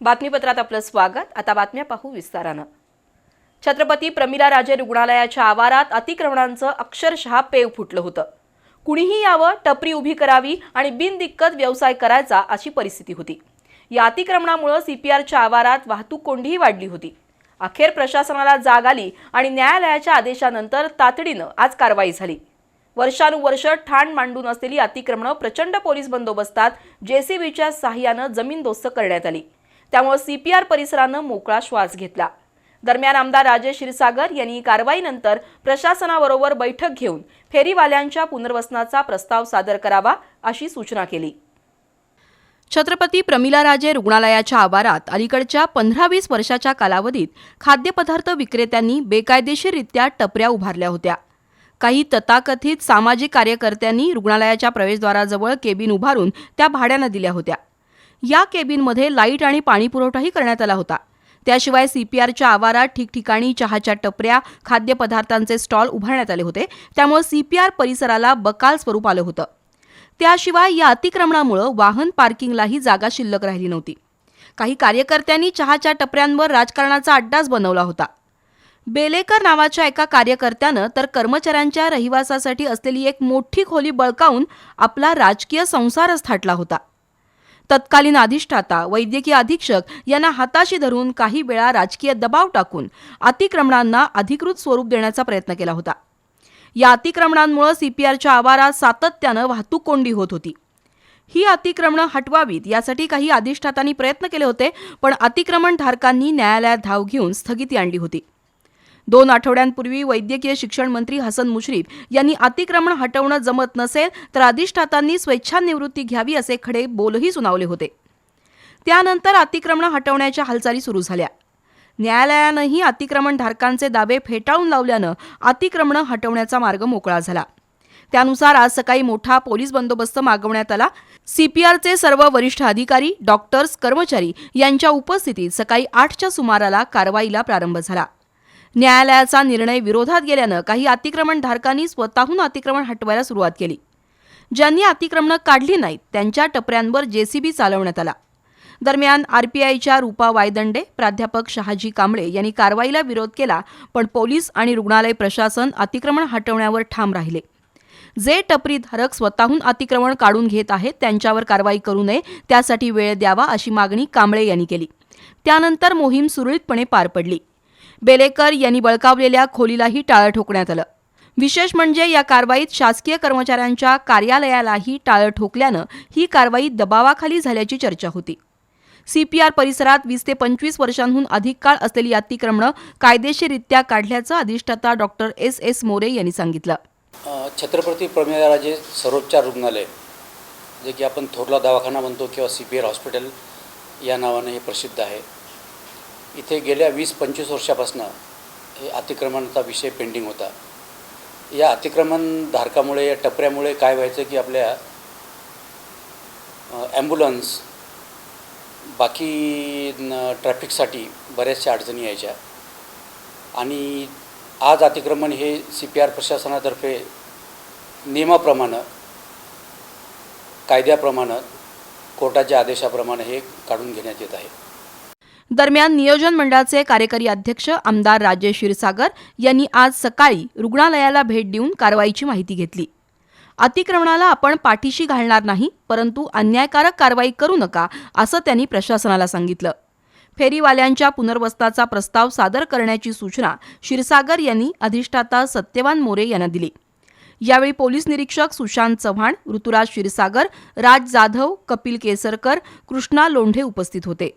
बातमीपत्रात आपलं स्वागत. आता बातम्या पाहू विस्तारानं. छत्रपती प्रमिला राजे रुग्णालयाच्या आवारात अतिक्रमणांचं अक्षरशः पेव फुटलं होतं. कुणीही यावं टपरी उभी करावी आणि बिनदिक्कत व्यवसाय करायचा अशी परिस्थिती होती. या अतिक्रमणामुळं सीपीआरच्या आवारात वाहतूक कोंडीही वाढली होती. अखेर प्रशासनाला जाग आली आणि न्यायालयाच्या आदेशानंतर तातडीनं आज कारवाई झाली. वर्षानुवर्ष ठाण मांडून असलेली अतिक्रमणं प्रचंड पोलीस बंदोबस्तात जेसीबीच्या सहाय्यानं जमीनदोस्त करण्यात आली. त्यामुळे सीपीआर परिसरानं मोकळा श्वास घेतला. दरम्यान आमदार राजेश क्षीरसागर यांनी कारवाईनंतर प्रशासनाबरोबर बैठक घेऊन फेरीवाल्यांच्या पुनर्वसनाचा प्रस्ताव सादर करावा अशी सूचना केली. छत्रपती प्रमिला राजे रुग्णालयाच्या आवारात अलीकडच्या पंधरा वीस वर्षाच्या कालावधीत खाद्यपदार्थ विक्रेत्यांनी बेकायदेशीररित्या टपऱ्या उभारल्या होत्या. काही तथाकथित सामाजिक कार्यकर्त्यांनी रुग्णालयाच्या प्रवेशद्वाराजवळ केबिन उभारून त्या भाड्यानं दिल्या होत्या. या केबिनमध्ये लाइट आणि पाणीपुरवठाही करण्यात आला होता. त्याशिवाय सीपीआरच्या आवारात ठिकठिकाणी चहाच्या टपऱ्या खाद्यपदार्थांचे स्टॉल उभारण्यात आले होते. त्यामुळे सीपीआर परिसराला बकाल स्वरूप आलं होतं. त्याशिवाय या अतिक्रमणामुळं वाहन पार्किंगलाही जागा शिल्लक राहिली नव्हती. काही कार्यकर्त्यांनी चहाच्या टपऱ्यांवर राजकारणाचा अड्डाच बनवला होता. बेलेकर नावाच्या एका कार्यकर्त्यानं तर कर्मचाऱ्यांच्या रहिवासासाठी असलेली एक मोठी खोली बळकावून आपला राजकीय संसारच थाटला होता. तत्कालीन अधिष्ठाता वैद्यकीय अधीक्षक यांना हाताशी धरून काही वेळा राजकीय दबाव टाकून अतिक्रमणांना अधिकृत स्वरूप देण्याचा प्रयत्न केला होता. या अतिक्रमणांमुळे सीपीआरच्या आवारात सातत्यानं वाहतूक कोंडी होत होती. ही अतिक्रमणं हटवावीत यासाठी काही अधिष्ठातांनी प्रयत्न केले होते पण अतिक्रमणधारकांनी न्यायालयात धाव घेऊन स्थगिती आणली होती. दोन आठवड्यांपूर्वी वैद्यकीय शिक्षण मंत्री हसन मुश्रीफ यांनी अतिक्रमण हटवणं जमत नसेल तर अधिष्ठातांनी स्वेच्छानिवृत्ती घ्यावी असे खडे बोलही सुनावले होते. त्यानंतर अतिक्रमण हटवण्याच्या हालचाली सुरू झाल्या. न्यायालयानंही अतिक्रमणधारकांचे दावे फेटाळून लावल्यानं अतिक्रमणं हटवण्याचा मार्ग मोकळा झाला. त्यानुसार आज सकाळी मोठा पोलीस बंदोबस्त मागवण्यात आला. सीपीआरचे सर्व वरिष्ठ अधिकारी डॉक्टर्स कर्मचारी यांच्या उपस्थितीत सकाळी आठच्या सुमाराला कारवाईला प्रारंभ झाला. न्यायालयाचा निर्णय विरोधात गेल्यानं काही अतिक्रमणधारकांनी स्वतःहून अतिक्रमण हटवायला सुरुवात केली. ज्यांनी अतिक्रमणं काढली नाहीत त्यांच्या टपऱ्यांवर जेसीबी चालवण्यात आला. दरम्यान आरपीआयच्या रूपा वायदंडे प्राध्यापक शहाजी कांबळे यांनी कारवाईला विरोध केला पण पोलीस आणि रुग्णालय प्रशासन अतिक्रमण हटवण्यावर ठाम राहिले. जे टपरीधारक स्वतःहून अतिक्रमण काढून घेत आहेत त्यांच्यावर कारवाई करू नये त्यासाठी वेळ द्यावा अशी मागणी कांबळे यांनी केली. त्यानंतर मोहीम सुरळीतपणे पार पडली. बेलेकर यांनी बळकावलेल्या खोलीलाही टाळं ठोकण्यात आलं. विशेष म्हणजे या कारवाईत शासकीय कर्मचाऱ्यांच्या कार्यालयालाही टाळं ठोकल्यानं ही कारवाई दबावाखाली झाल्याची चर्चा होती. सीपीआर परिसरात वीस ते पंचवीस वर्षांहून अधिक काळ असलेली अतिक्रमणं कायदेशीररित्या काढल्याचं अधिष्ठाता डॉक्टर एस एस मोरे यांनी सांगितलं. छत्रपती प्रमिलाराजे सर्वोपचार रुग्णालय जे की आपण थोरला दवाखाना म्हणतो किंवा सी पी आर हॉस्पिटल या नावाने हे प्रसिद्ध आहे. इथे गेल्या वीस पंचवीस वर्षापासून हे अतिक्रमणाचा विषय पेंडिंग होता. या अतिक्रमणधारकामुळे या टपऱ्यामुळे काय व्हायचं की आपल्या ॲम्ब्युलन्स बाकी ट्रॅफिकसाठी बऱ्याचशा अडचणी यायच्या. आणि आज अतिक्रमण हे सी पी आर प्रशासनातर्फे नियमाप्रमाणे कायद्याप्रमाणे कोर्टाच्या आदेशाप्रमाणे हे काढून घेण्यात येत आहे. दरम्यान नियोजन मंडळाचे कार्यकारी अध्यक्ष आमदार राजेश क्षीरसागर यांनी आज सकाळी रुग्णालयाला भेट देऊन कारवाईची माहिती घेतली. अतिक्रमणाला आपण पाठीशी घालणार नाही परंतु अन्यायकारक कारवाई करू नका असं त्यांनी प्रशासनाला सांगितलं. फेरीवाल्यांच्या पुनर्वस्ताचा प्रस्ताव सादर करण्याची सूचना क्षीरसागर यांनी अधिष्ठाता सत्यवान मोरे यांना दिली. यावेळी पोलीस निरीक्षक सुशांत चव्हाण ऋतुराज क्षीरसागर राज जाधव कपिल केसरकर कृष्णा लोंढे उपस्थित होते.